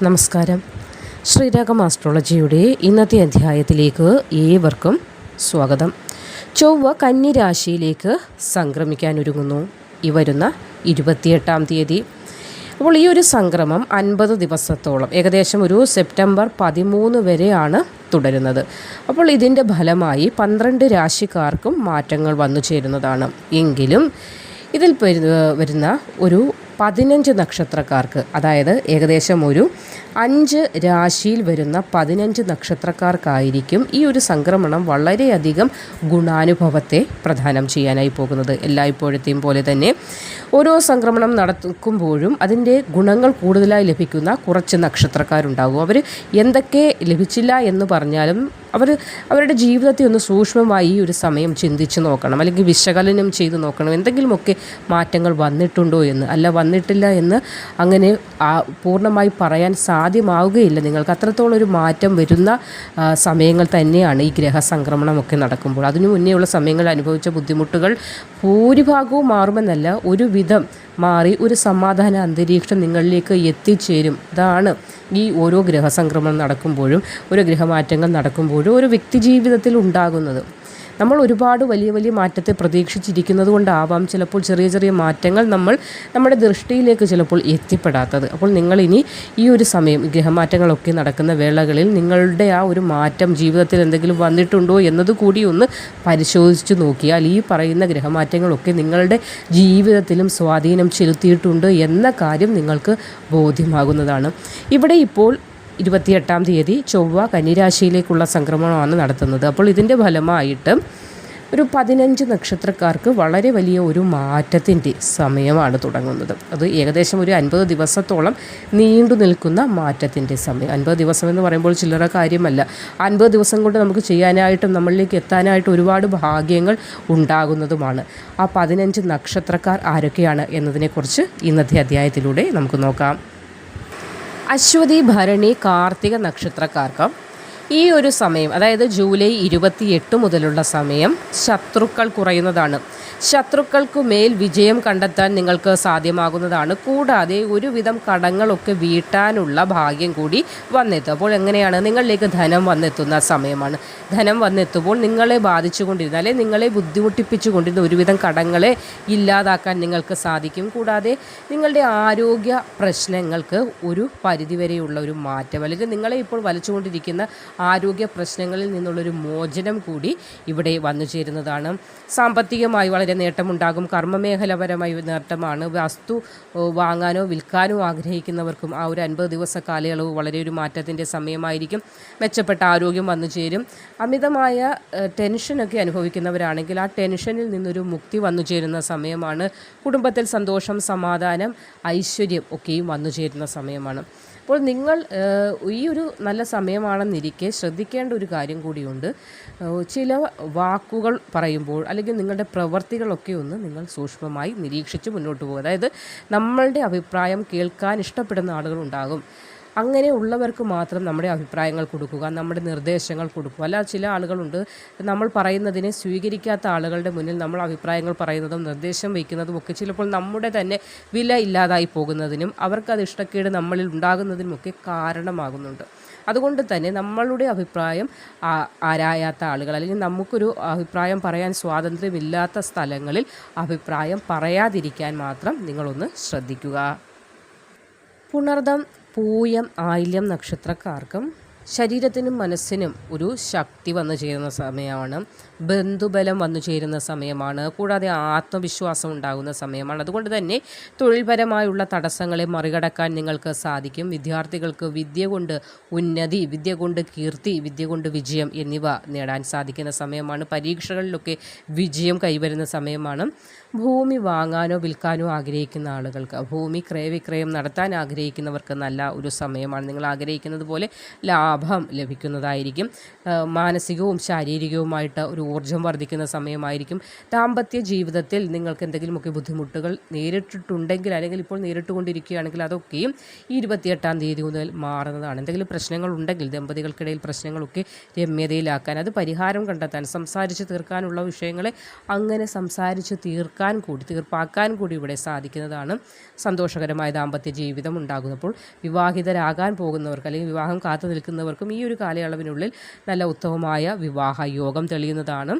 നമസ്കാരം. ശ്രീരാഗം ആസ്ട്രോളജിയുടെ ഇന്നത്തെ അധ്യായത്തിലേക്ക് ഏവർക്കും സ്വാഗതം. ചൊവ്വ കന്നി സംക്രമിക്കാനൊരുങ്ങുന്നു ഈ വരുന്ന ഇരുപത്തിയെട്ടാം തീയതി. അപ്പോൾ ഈ ഒരു സംക്രമം അൻപത് ദിവസത്തോളം ഏകദേശം ഒരു സെപ്റ്റംബർ പതിമൂന്ന് വരെയാണ് തുടരുന്നത്. അപ്പോൾ ഇതിന്റെ ഫലമായി പന്ത്രണ്ട് രാശിക്കാർക്കും മാറ്റങ്ങൾ വന്നു ചേരുന്നതാണ്. എങ്കിലും ഇതിൽ വരുന്ന ഒരു പതിനഞ്ച് നക്ഷത്രക്കാർക്ക് അതായത് ഏകദേശം ഒരു അഞ്ച് രാശിയിൽ വരുന്ന പതിനഞ്ച് നക്ഷത്രക്കാർക്കായിരിക്കും ഈ ഒരു സംക്രമണം വളരെയധികം ഗുണാനുഭവത്തെ പ്രദാനം ചെയ്യാനായി പോകുന്നത്. എല്ലായ്പ്പോഴത്തെയും പോലെ തന്നെ ഓരോ സംക്രമണം നടക്കുമ്പോഴും അതിന്റെ ഗുണങ്ങൾ കൂടുതലായി ലഭിക്കുന്ന കുറച്ച് നക്ഷത്രക്കാരുണ്ടാകും. അവർ എന്തൊക്കെ ലഭിച്ചില്ല എന്ന് പറഞ്ഞാലും അവർ അവരുടെ ജീവിതത്തെ ഒന്ന് സൂക്ഷ്മമായി ഈ ഒരു സമയം ചിന്തിച്ച് നോക്കണം. അല്ലെങ്കിൽ വിശകലനം ചെയ്ത് നോക്കണം. എന്തെങ്കിലുമൊക്കെ മാറ്റങ്ങൾ വന്നിട്ടുണ്ടോ എന്ന്. അല്ല വന്നിട്ടില്ല എന്ന് അങ്ങനെ പൂർണമായി പറയാൻ സാധ്യമാവുകയില്ല. നിങ്ങൾക്ക് അത്രത്തോളം ഒരു മാറ്റം വരുന്ന സമയങ്ങൾ തന്നെയാണ് ഈ ഗ്രഹസംക്രമണമൊക്കെ നടക്കുമ്പോൾ. അതിനു മുന്നേയുള്ള സമയങ്ങളിൽ അനുഭവിച്ച ബുദ്ധിമുട്ടുകൾ ഭൂരിഭാഗവും മാറുമെന്നല്ല ഒരുവിധം മാറി ഒരു സമാധാന അന്തരീക്ഷം നിങ്ങളിലേക്ക് എത്തിച്ചേരും. ഇതാണ് ഈ ഓരോ ഗ്രഹസംക്രമണം നടക്കുമ്പോഴും ഓരോ ഗ്രഹമാറ്റങ്ങൾ നടക്കുമ്പോഴും ഒരു വ്യക്തി ജീവിതത്തിൽ ഉണ്ടാകുന്നത്. നമ്മൾ ഒരുപാട് വലിയ വലിയ മാറ്റത്തെ പ്രതീക്ഷിച്ചിരിക്കുന്നത് കൊണ്ടാവാം ചിലപ്പോൾ ചെറിയ ചെറിയ മാറ്റങ്ങൾ നമ്മൾ നമ്മുടെ ദൃഷ്ടിയിലേക്ക് ചിലപ്പോൾ എത്തിപ്പെടാത്തത്. അപ്പോൾ നിങ്ങളിനി ഈ ഒരു സമയം ഗ്രഹമാറ്റങ്ങളൊക്കെ നടക്കുന്ന വേളകളിൽ നിങ്ങളുടെ ആ ഒരു മാറ്റം ജീവിതത്തിൽ എന്തെങ്കിലും വന്നിട്ടുണ്ടോ എന്നത് കൂടി ഒന്ന് പരിശോധിച്ച് നോക്കിയാൽ ഈ പറയുന്ന ഗ്രഹമാറ്റങ്ങളൊക്കെ നിങ്ങളുടെ ജീവിതത്തിലും സ്വാധീനം ചെലുത്തിയിട്ടുണ്ട് എന്ന കാര്യം നിങ്ങൾക്ക് ബോധ്യമാകുന്നതാണ്. ഇവിടെ ഇപ്പോൾ ഇരുപത്തിയെട്ടാം തീയതി ചൊവ്വ കന്നിരാശിയിലേക്കുള്ള സംക്രമണമാണ് നടത്തുന്നത്. അപ്പോൾ ഇതിന്റെ ഫലമായിട്ട് ഒരു പതിനഞ്ച് നക്ഷത്രക്കാർക്ക് വളരെ വലിയ ഒരു മാറ്റത്തിന്റെ സമയമാണ് തുടങ്ങുന്നത്. അത് ഏകദേശം ഒരു അൻപത് ദിവസത്തോളം നീണ്ടു നിൽക്കുന്ന മാറ്റത്തിന്റെ സമയം. അൻപത് ദിവസം എന്ന് പറയുമ്പോൾ ചില്ലറ കാര്യമല്ല. അൻപത് ദിവസം കൊണ്ട് നമുക്ക് ചെയ്യാനായിട്ടും നമ്മളിലേക്ക് എത്താനായിട്ട് ഒരുപാട് ഭാഗ്യങ്ങൾ ഉണ്ടാകുന്നതുമാണ്. ആ പതിനഞ്ച് നക്ഷത്രക്കാർ ആരൊക്കെയാണ് എന്നതിനെക്കുറിച്ച് ഇന്നത്തെ അധ്യായത്തിലൂടെ നമുക്ക് നോക്കാം. അശ്വതി ഭരണി കാർത്തിക നക്ഷത്രക്കാർക്ക്. ഈ ഒരു സമയം അതായത് ജൂലൈ ഇരുപത്തിയെട്ട് മുതലുള്ള സമയം ശത്രുക്കൾ കുറയുന്നതാണ്. ശത്രുക്കൾക്കു മേൽ വിജയം കണ്ടെത്താൻ നിങ്ങൾക്ക് സാധ്യമാകുന്നതാണ്. കൂടാതെ ഒരുവിധം കടങ്ങളൊക്കെ വീട്ടാനുള്ള ഭാഗ്യം കൂടി വന്നെത്തും. അപ്പോൾ എങ്ങനെയാണ്? നിങ്ങളിലേക്ക് ധനം വന്നെത്തുന്ന സമയമാണ്. ധനം വന്നെത്തുമ്പോൾ നിങ്ങളെ ബാധിച്ചുകൊണ്ടിരുന്ന അല്ലെങ്കിൽ നിങ്ങളെ ബുദ്ധിമുട്ടിപ്പിച്ചുകൊണ്ടിരുന്ന ഒരുവിധം കടങ്ങളെ ഇല്ലാതാക്കാൻ നിങ്ങൾക്ക് സാധിക്കും. കൂടാതെ നിങ്ങളുടെ ആരോഗ്യ പ്രശ്നങ്ങൾക്ക് ഒരു പരിധിവരെയുള്ള ഒരു മാറ്റം അല്ലെങ്കിൽ നിങ്ങളെ ഇപ്പോൾ വലിച്ചുകൊണ്ടിരിക്കുന്ന ആരോഗ്യ പ്രശ്നങ്ങളിൽ നിന്നുള്ളൊരു മോചനം കൂടി ഇവിടെ വന്നു ചേരുന്നതാണ്. സാമ്പത്തികമായി വളരെ നേട്ടമുണ്ടാകും. കർമ്മമേഖലപരമായി നേട്ടമാണ്. വസ്തു വാങ്ങാനോ വിൽക്കാനോ ആഗ്രഹിക്കുന്നവർക്കും ആ ഒരു അൻപത് ദിവസ കാലയളവ് വളരെ ഒരു മാറ്റത്തിന്റെ സമയമായിരിക്കും. മെച്ചപ്പെട്ട ആരോഗ്യം വന്നു ചേരും. അമിതമായ ടെൻഷനൊക്കെ അനുഭവിക്കുന്നവരാണെങ്കിൽ ആ ടെൻഷനിൽ നിന്നൊരു മുക്തി വന്നു ചേരുന്ന സമയമാണ്. കുടുംബത്തിൽ സന്തോഷം സമാധാനം ഐശ്വര്യം ഒക്കെയും വന്നു ചേരുന്ന സമയമാണ്. അപ്പോൾ നിങ്ങൾ ഈ ഒരു നല്ല സമയമാണെന്നിരിക്കെ ശ്രദ്ധിക്കേണ്ട ഒരു കാര്യം കൂടിയുണ്ട്. ചില വാക്കുകൾ പറയുമ്പോൾ അല്ലെങ്കിൽ നിങ്ങളുടെ പ്രവർത്തികളൊക്കെ ഒന്ന് നിങ്ങൾ സൂക്ഷ്മമായി നിരീക്ഷിച്ച് മുന്നോട്ട് പോകുക അതായത് നമ്മളുടെ അഭിപ്രായം കേൾക്കാൻ ഇഷ്ടപ്പെടുന്ന ആളുകളുണ്ടാകും അങ്ങനെ ഉള്ളവർക്ക് മാത്രം നമ്മുടെ അഭിപ്രായങ്ങൾ കൊടുക്കുക നമ്മുടെ നിർദ്ദേശങ്ങൾ കൊടുക്കുക. അല്ല ചില ആളുകളുണ്ട് നമ്മൾ പറയുന്നതിനെ സ്വീകരിക്കാത്ത ആളുകളുടെ മുന്നിൽ നമ്മൾ അഭിപ്രായങ്ങൾ പറയുന്നതും നിർദ്ദേശം വയ്ക്കുന്നതും ഒക്കെ ചിലപ്പോൾ നമ്മുടെ തന്നെ വില ഇല്ലാതായി പോകുന്നതിനും അവർക്കത് ഇഷ്ടക്കേട് നമ്മളിൽ ഉണ്ടാകുന്നതിനുമൊക്കെ കാരണമാകുന്നുണ്ട്. അതുകൊണ്ട് തന്നെ നമ്മളുടെ അഭിപ്രായം ആരായാത്ത ആളുകൾ അല്ലെങ്കിൽ നമുക്കൊരു അഭിപ്രായം പറയാൻ സ്വാതന്ത്ര്യമില്ലാത്ത സ്ഥലങ്ങളിൽ അഭിപ്രായം പറയാതിരിക്കാൻ മാത്രം നിങ്ങളൊന്ന് ശ്രദ്ധിക്കുക. പുണർദം പൂയം ആയില്യം നക്ഷത്രക്കാർക്കും ശരീരത്തിനും മനസ്സിനും ഒരു ശക്തി വന്നു ചേരുന്ന സമയമാണ്. ബന്ധുബലം വന്നു ചേരുന്ന സമയമാണ്. കൂടാതെ ആത്മവിശ്വാസം ഉണ്ടാകുന്ന സമയമാണ്. അതുകൊണ്ട് തന്നെ തൊഴിൽപരമായുള്ള തടസ്സങ്ങളെ മറികടക്കാൻ നിങ്ങൾക്ക് സാധിക്കും. വിദ്യാർത്ഥികൾക്ക് വിദ്യ കൊണ്ട് ഉന്നതി വിദ്യ കൊണ്ട് കീർത്തി വിദ്യ കൊണ്ട് വിജയം എന്നിവ നേടാൻ സാധിക്കുന്ന സമയമാണ്. പരീക്ഷകളിലൊക്കെ വിജയം കൈവരുന്ന സമയമാണ്. ഭൂമി വാങ്ങാനോ വിൽക്കാനോ ആഗ്രഹിക്കുന്ന ആളുകൾക്ക് ഭൂമി ക്രയവിക്രയം നടത്താൻ ആഗ്രഹിക്കുന്നവർക്ക് നല്ല ഒരു സമയമാണ്. നിങ്ങൾ ആഗ്രഹിക്കുന്നത് പോലെ ലാഭം ലഭിക്കുന്നതായിരിക്കും. മാനസികവും ശാരീരികവുമായിട്ട് ഒരു ഊർജം വർദ്ധിക്കുന്ന സമയമായിരിക്കും. ദാമ്പത്യ ജീവിതത്തിൽ നിങ്ങൾക്ക് എന്തെങ്കിലുമൊക്കെ ബുദ്ധിമുട്ടുകൾ നേരിട്ടിട്ടുണ്ടെങ്കിൽ അല്ലെങ്കിൽ ഇപ്പോൾ നേരിട്ടുകൊണ്ടിരിക്കുകയാണെങ്കിൽ അതൊക്കെയും ഈ ഇരുപത്തിയെട്ടാം തീയതി മുതൽ മാറുന്നതാണ്. എന്തെങ്കിലും പ്രശ്നങ്ങൾ ഉണ്ടെങ്കിൽ ദമ്പതികൾക്കിടയിൽ പ്രശ്നങ്ങളൊക്കെ രമ്യതയിലാക്കാൻ അത് പരിഹാരം കണ്ടെത്താൻ സംസാരിച്ച് തീർക്കാനുള്ള വിഷയങ്ങളെ അങ്ങനെ സംസാരിച്ച് തീർക്കാൻ തീർക്കാൻ കൂടി തീർപ്പാക്കാൻ കൂടി ഇവിടെ സാധിക്കുന്നതാണ് സന്തോഷകരമായ ദാമ്പത്യ ജീവിതം ഉണ്ടാകുന്നപ്പോൾ. വിവാഹിതരാകാൻ പോകുന്നവർക്ക് അല്ലെങ്കിൽ വിവാഹം കാത്തു നിൽക്കുന്നവർക്കും ഈ ഒരു കാലയളവിനുള്ളിൽ നല്ല ഉത്തമമായ വിവാഹ യോഗം തെളിയുന്നതാണ്.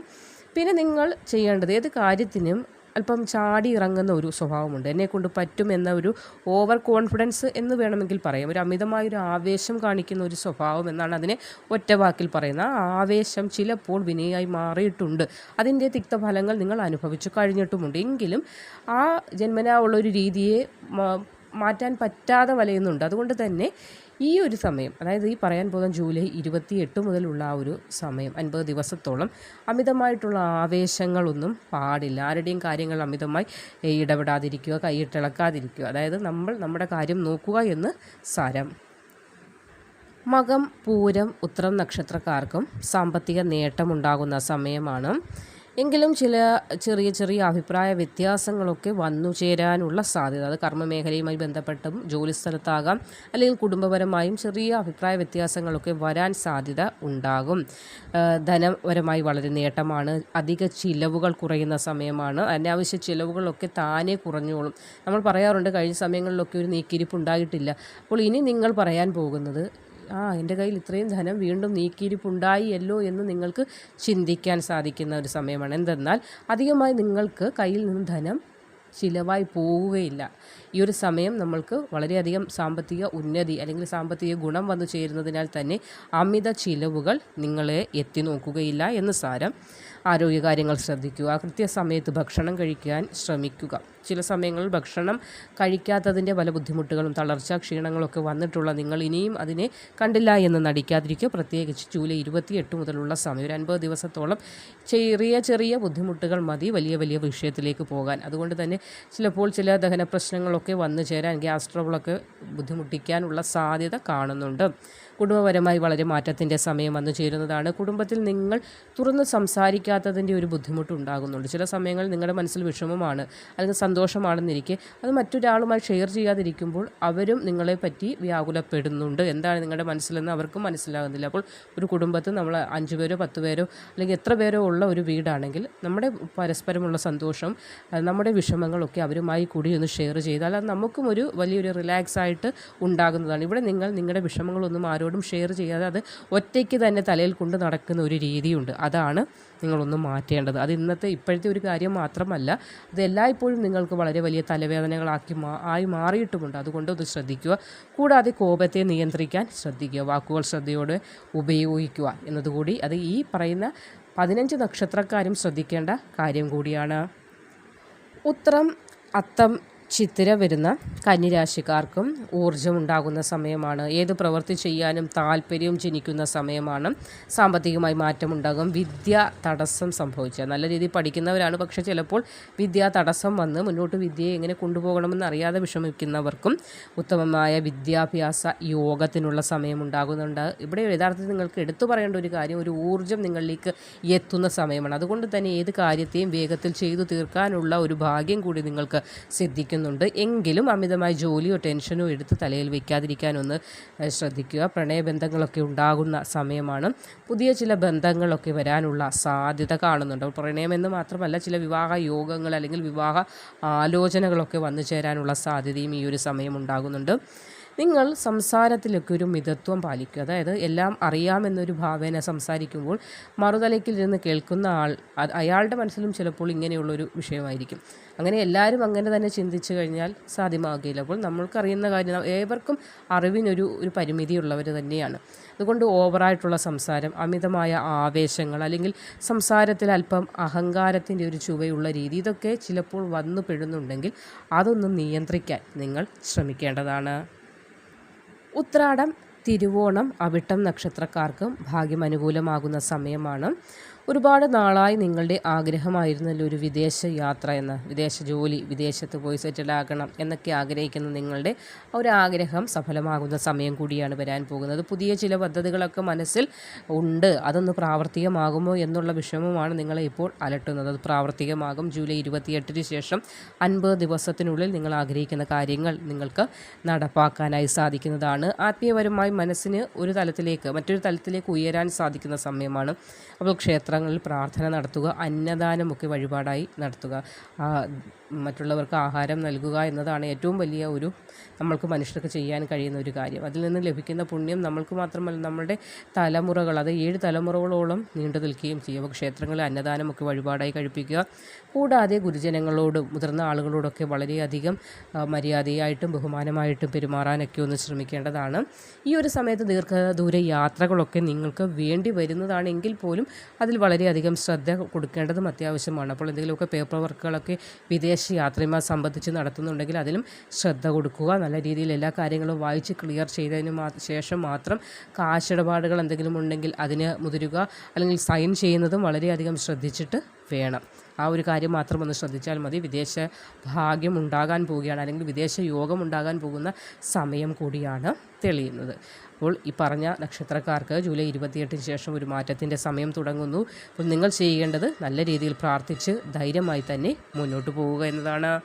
പിന്നെ നിങ്ങൾ ചെയ്യേണ്ടത് ഏത് കാര്യത്തിനും അല്പം ചാടി ഇറങ്ങുന്ന ഒരു സ്വഭാവമുണ്ട്. എന്നെക്കൊണ്ട് പറ്റും പറ്റുമെന്ന ഒരു ഓവർ കോൺഫിഡൻസ് എന്ന് വേണമെങ്കിൽ പറയാം. ഒരു അമിതമായ ഒരു ആവേശം കാണിക്കുന്ന ഒരു സ്വഭാവം എന്നാണ് അതിനെ ഒറ്റ വാക്കിൽ പറയുന്നത്. ആ ആവേശം ചിലപ്പോൾ വിനയായി മാറിയിട്ടുണ്ട്. അതിന്റെ തിക്തഫലങ്ങൾ നിങ്ങൾ അനുഭവിച്ചു കഴിഞ്ഞിട്ടുമുണ്ട്. എങ്കിലും ആ ജന്മനാ ഉള്ള ഒരു രീതിയെ മാറ്റാൻ പറ്റാതെ വലയുന്നുണ്ട്. അതുകൊണ്ട് തന്നെ ഈ ഒരു സമയം അതായത് ഈ പറയാൻ പോകുന്ന ജൂലൈ ഇരുപത്തി എട്ട് മുതലുള്ള ആ ഒരു സമയം അൻപത് ദിവസത്തോളം അമിതമായിട്ടുള്ള ആവേശങ്ങളൊന്നും പാടില്ല. ആരുടെയും കാര്യങ്ങൾ അമിതമായി ഇടപെടാതിരിക്കുക കൈയിട്ടിളക്കാതിരിക്കുക അതായത് നമ്മൾ നമ്മുടെ കാര്യം നോക്കുക എന്ന് സാരം. മകം പൂരം ഉത്രം നക്ഷത്രക്കാർക്കും സാമ്പത്തിക നേട്ടമുണ്ടാകുന്ന സമയമാണ്. എങ്കിലും ചില ചെറിയ ചെറിയ അഭിപ്രായ വ്യത്യാസങ്ങളൊക്കെ വന്നു ചേരാനുള്ള സാധ്യത. അത് കർമ്മമേഖലയുമായി ബന്ധപ്പെട്ടും ജോലിസ്ഥലത്താകാം അല്ലെങ്കിൽ കുടുംബപരമായും ചെറിയ അഭിപ്രായ വ്യത്യാസങ്ങളൊക്കെ വരാൻ സാധ്യത ഉണ്ടാകും. ധനപരമായി വളരെ നേട്ടമാണ്. അധിക ചിലവുകൾ കുറയുന്ന സമയമാണ്. അനാവശ്യ ചിലവുകളൊക്കെ താനേ കുറഞ്ഞോളും. നമ്മൾ പറയാറുണ്ട് കഴിഞ്ഞ സമയങ്ങളിലൊക്കെ ഒരു നീക്കിരിപ്പ് ഉണ്ടായിട്ടില്ല. അപ്പോൾ ഇനി നിങ്ങൾ പറയാൻ പോകുന്നത് ആ എന്റെ കയ്യിൽ ഇത്രയും ധനം വീണ്ടും നീക്കിയിരിപ്പുണ്ടായിയല്ലോ എന്ന് നിങ്ങൾക്ക് ചിന്തിക്കാൻ സാധിക്കുന്ന ഒരു സമയമാണ്. എന്തെന്നാൽ അധികമായി നിങ്ങൾക്ക് കയ്യിൽ നിന്ന് ധനം ചിലവായി പോവുകയില്ല. ഈ ഒരു സമയം നമ്മൾക്ക് വളരെയധികം സാമ്പത്തിക ഉന്നതി അല്ലെങ്കിൽ സാമ്പത്തിക ഗുണം വന്നു ചേരുന്നതിനാൽ തന്നെ അമിത ചിലവുകൾ നിങ്ങളെ എത്തി നോക്കുകയില്ല എന്ന് സാരം ആരോഗ്യകാര്യങ്ങൾ ശ്രദ്ധിക്കുക കൃത്യസമയത്ത് ഭക്ഷണം കഴിക്കാൻ ശ്രമിക്കുക. ചില സമയങ്ങളിൽ ഭക്ഷണം കഴിക്കാത്തതിന്റെ പല ബുദ്ധിമുട്ടുകളും തളർച്ച ക്ഷീണങ്ങളൊക്കെ വന്നിട്ടുള്ള നിങ്ങൾ ഇനിയും അതിനെ കണ്ടില്ല എന്ന് നടിക്കാതിരിക്കുക. പ്രത്യേകിച്ച് ജൂലൈ ഇരുപത്തിയെട്ട് മുതലുള്ള സമയം ഒരു അൻപത് ദിവസത്തോളം ചെറിയ ചെറിയ ബുദ്ധിമുട്ടുകൾ മതി വലിയ വലിയ വിഷയത്തിലേക്ക് പോകാൻ. അതുകൊണ്ട് തന്നെ ചിലപ്പോൾ ചില ദഹന പ്രശ്നങ്ങളൊക്കെ വന്നു ചേരാൻ ഗ്യാസ് ട്രബിളൊക്കെ ബുദ്ധിമുട്ടിക്കാനുള്ള സാധ്യത കാണുന്നുണ്ട്. കുടുംബപരമായി വളരെ മാറ്റത്തിന്റെ സമയം വന്നു ചേരുന്നതാണ്. കുടുംബത്തിൽ നിങ്ങൾ തുറന്ന് സംസാരിക്കാത്തതിന്റെ ഒരു ബുദ്ധിമുട്ട് ഉണ്ടാകുന്നുണ്ട്. ചില സമയങ്ങളിൽ നിങ്ങളുടെ മനസ്സിൽ വിഷമമാണ് അല്ലെങ്കിൽ സന്തോഷമാണെന്നിരിക്കെ അത് മറ്റൊരാളുമായി ഷെയർ ചെയ്യാതിരിക്കുമ്പോൾ അവരും നിങ്ങളെ പറ്റി വ്യാകുലപ്പെടുന്നുണ്ട്. എന്താണ് നിങ്ങളുടെ മനസ്സിലെന്ന് അവർക്കും മനസ്സിലാകുന്നില്ല. അപ്പോൾ ഒരു കുടുംബത്ത് നമ്മൾ അഞ്ച് പേരോ പത്ത് പേരോ അല്ലെങ്കിൽ എത്ര പേരോ ഉള്ള ഒരു വീടാണെങ്കിൽ നമ്മുടെ പരസ്പരമുള്ള സന്തോഷം നമ്മുടെ വിഷമങ്ങളൊക്കെ അവരുമായി കൂടി ഒന്ന് ഷെയർ ചെയ്താൽ അത് നമുക്കും ഒരു വലിയൊരു റിലാക്സ് ആയിട്ട് ഉണ്ടാകുന്നതാണ്. ഇവിടെ നിങ്ങൾ നിങ്ങളുടെ വിഷമങ്ങളൊന്നും ആരോടും ആരോടും ഷെയർ ചെയ്യാതെ അത് ഒറ്റയ്ക്ക് തന്നെ തലയിൽ കൊണ്ട് നടക്കുന്ന ഒരു രീതിയുണ്ട്. അതാണ് നിങ്ങളൊന്ന് മാറ്റേണ്ടത്. അത് ഇന്നത്തെ ഇപ്പോഴത്തെ ഒരു കാര്യം മാത്രമല്ല അത് എല്ലായ്പ്പോഴും നിങ്ങൾക്ക് വളരെ വലിയ തലവേദനകളാക്കി മാ ആയി മാറിയിട്ടുമുണ്ട്. അതുകൊണ്ട് ഒന്ന് ശ്രദ്ധിക്കുക. കൂടാതെ കോപത്തെ നിയന്ത്രിക്കാൻ ശ്രദ്ധിക്കുക. വാക്കുകൾ ശ്രദ്ധയോടെ ഉപയോഗിക്കുക എന്നതുകൂടി. അത് ഈ പറയുന്ന പതിനഞ്ച് നക്ഷത്രക്കാരും ശ്രദ്ധിക്കേണ്ട കാര്യം കൂടിയാണ്. ഉത്രം അത്തം ചിത്തിര വരുന്ന കന്നിരാശിക്കാർക്കും ഊർജമുണ്ടാകുന്ന സമയമാണ്. ഏത് പ്രവൃത്തി ചെയ്യാനും താല്പര്യവും ജനിക്കുന്ന സമയമാണ്. സാമ്പത്തികമായി മാറ്റമുണ്ടാകും. വിദ്യ തടസ്സം സംഭവിച്ച നല്ല രീതിയിൽ പഠിക്കുന്നവരാണ്. പക്ഷേ ചിലപ്പോൾ വിദ്യാ തടസ്സം വന്ന് മുന്നോട്ട് വിദ്യയെ എങ്ങനെ കൊണ്ടുപോകണമെന്ന് അറിയാതെ വിഷമിക്കുന്നവർക്കും ഉത്തമമായ വിദ്യാഭ്യാസ യോഗത്തിനുള്ള സമയമുണ്ടാകുന്നുണ്ട്. ഇവിടെ യഥാർത്ഥത്തിൽ നിങ്ങൾക്ക് എടുത്തു പറയേണ്ട ഒരു കാര്യം ഒരു ഊർജം നിങ്ങളിലേക്ക് എത്തുന്ന സമയമാണ്. അതുകൊണ്ട് തന്നെ ഏത് കാര്യത്തെയും വേഗത്തിൽ ചെയ്തു തീർക്കാനുള്ള ഒരു ഭാഗ്യം കൂടി നിങ്ങൾക്ക് സിദ്ധിക്കുന്നു. ചെയ്യുന്നുണ്ട് എങ്കിലും അമിതമായി ജോലിയോ ടെൻഷനോ എടുത്ത് തലയിൽ വയ്ക്കാതിരിക്കാനൊന്ന് ശ്രദ്ധിക്കുക. പ്രണയബന്ധങ്ങളൊക്കെ ഉണ്ടാകുന്ന സമയമാണ്. പുതിയ ചില ബന്ധങ്ങളൊക്കെ വരാനുള്ള സാധ്യത കാണുന്നുണ്ട്. പ്രണയമെന്ന് മാത്രമല്ല ചില വിവാഹ യോഗങ്ങൾ അല്ലെങ്കിൽ വിവാഹ ആലോചനകളൊക്കെ വന്നു ചേരാനുള്ള സാധ്യതയും ഈ ഒരു സമയം ഉണ്ടാകുന്നുണ്ട്. നിങ്ങൾ സംസാരത്തിലൊക്കെ ഒരു മിതത്വം പാലിക്കുക. അതായത് എല്ലാം അറിയാമെന്നൊരു ഭാവേന സംസാരിക്കുമ്പോൾ മറുതലയ്ക്കിൽ കേൾക്കുന്ന ആൾ അയാളുടെ മനസ്സിലും ചിലപ്പോൾ ഇങ്ങനെയുള്ളൊരു വിഷയമായിരിക്കും. അങ്ങനെ എല്ലാവരും അങ്ങനെ തന്നെ ചിന്തിച്ചു കഴിഞ്ഞാൽ സാധ്യമാകുകയില്ല അപ്പോൾ നമ്മൾക്കറിയുന്ന കാര്യം ഏവർക്കും അറിവിനൊരു ഒരു പരിമിതിയുള്ളവർ തന്നെയാണ്. അതുകൊണ്ട് ഓവറായിട്ടുള്ള സംസാരം അമിതമായ ആവേശങ്ങൾ അല്ലെങ്കിൽ സംസാരത്തിൽ അല്പം അഹങ്കാരത്തിന്റെ ഒരു ചുവയുള്ള രീതി ഇതൊക്കെ ചിലപ്പോൾ വന്നു പെടുന്നുണ്ടെങ്കിൽ അതൊന്ന് നിയന്ത്രിക്കാൻ നിങ്ങൾ ശ്രമിക്കേണ്ടതാണ്. ഉത്രാടം തിരുവോണം അവിട്ടം നക്ഷത്രക്കാർക്കും ഭാഗ്യം അനുകൂലമാകുന്ന സമയമാണ്. ഒരുപാട് നാളായി നിങ്ങളുടെ ആഗ്രഹമായിരുന്നല്ലോ ഒരു വിദേശ യാത്ര എന്ന വിദേശ ജോലി വിദേശത്ത് പോയി സെറ്റിലാകണം എന്നൊക്കെ ആഗ്രഹിക്കുന്ന നിങ്ങളുടെ ഒരു ആഗ്രഹം സഫലമാകുന്ന സമയം കൂടിയാണ് വരാൻ പോകുന്നത്. പുതിയ ചില പദ്ധതികളൊക്കെ മനസ്സിൽ ഉണ്ട്. അതൊന്ന് പ്രാവർത്തികമാകുമോ എന്നുള്ള വിഷമമാണ് നിങ്ങളെ ഇപ്പോൾ അലട്ടുന്നത്. അത് പ്രാവർത്തികമാകും. ജൂലൈ ഇരുപത്തിയെട്ടിന് ശേഷം അൻപത് ദിവസത്തിനുള്ളിൽ നിങ്ങൾ ആഗ്രഹിക്കുന്ന കാര്യങ്ങൾ നിങ്ങൾക്ക് നടപ്പാക്കാനായി സാധിക്കുന്നതാണ്. ആത്മീയപരമായി മനസ്സിന് ഒരു തലത്തിലേക്ക് മറ്റൊരു തലത്തിലേക്ക് ഉയരാൻ സാധിക്കുന്ന സമയമാണ്. അപ്പോൾ ക്ഷേത്ര ക്ഷേത്രങ്ങളിൽ പ്രാർത്ഥന നടത്തുക അന്നദാനമൊക്കെ വഴിപാടായി നടത്തുക. മറ്റുള്ളവർക്ക് ആഹാരം നൽകുക എന്നതാണ് ഏറ്റവും വലിയ ഒരു നമ്മൾക്ക് മനുഷ്യർക്ക് ചെയ്യാൻ കഴിയുന്ന ഒരു കാര്യം. അതിൽ നിന്ന് ലഭിക്കുന്ന പുണ്യം നമ്മൾക്ക് മാത്രമല്ല നമ്മുടെ തലമുറകൾ അത് ഏഴ് തലമുറകളോളം നീണ്ടു നിൽക്കുകയും ചെയ്യും. അപ്പോൾ ക്ഷേത്രങ്ങളിൽ അന്നദാനമൊക്കെ വഴിപാടായി കഴിപ്പിക്കുക. കൂടാതെ ഗുരുജനങ്ങളോടും മുതിർന്ന ആളുകളോടൊക്കെ വളരെയധികം മര്യാദയായിട്ടും ബഹുമാനമായിട്ടും പെരുമാറാനൊക്കെ ഒന്ന് ശ്രമിക്കേണ്ടതാണ്. ഈ ഒരു സമയത്ത് ദീർഘദൂര യാത്രകളൊക്കെ നിങ്ങൾക്ക് വേണ്ടി വരുന്നതാണെങ്കിൽ പോലും അതിൽ വളരെയധികം ശ്രദ്ധ കൊടുക്കേണ്ടതും അത്യാവശ്യമാണ്. അപ്പോൾ എന്തെങ്കിലുമൊക്കെ പേപ്പർ വർക്കുകളൊക്കെ വിദേശ യാത്രയുമായി സംബന്ധിച്ച് നടത്തുന്നുണ്ടെങ്കിൽ അതിലും ശ്രദ്ധ കൊടുക്കുക. നല്ല രീതിയിൽ എല്ലാ കാര്യങ്ങളും വായിച്ച് ക്ലിയർ ചെയ്തതിന് ശേഷം മാത്രം കാശിടപാടുകൾ എന്തെങ്കിലും ഉണ്ടെങ്കിൽ അതിന് മുതിരുക. അല്ലെങ്കിൽ സൈൻ ചെയ്യുന്നതും വളരെയധികം ശ്രദ്ധിച്ചിട്ട് വേണം. ആ ഒരു കാര്യം മാത്രം ഒന്ന് ശ്രദ്ധിച്ചാൽ മതി. വിദേശ ഭാഗ്യം ഉണ്ടാകാൻ പോവുകയാണ് അല്ലെങ്കിൽ വിദേശ യോഗം ഉണ്ടാകാൻ പോകുന്ന സമയം കൂടിയാണ് തെളിയുന്നത്. അപ്പോൾ ഈ പറഞ്ഞ നക്ഷത്രക്കാർക്ക് ജൂലൈ ഇരുപത്തിയെട്ടിന് ശേഷം ഒരു മാറ്റത്തിന്റെ സമയം തുടങ്ങുന്നു. അപ്പോൾ നിങ്ങൾ ചെയ്യേണ്ടത് നല്ല രീതിയിൽ പ്രാർത്ഥിച്ച് ധൈര്യമായി തന്നെ മുന്നോട്ട് പോവുക എന്നതാണ്.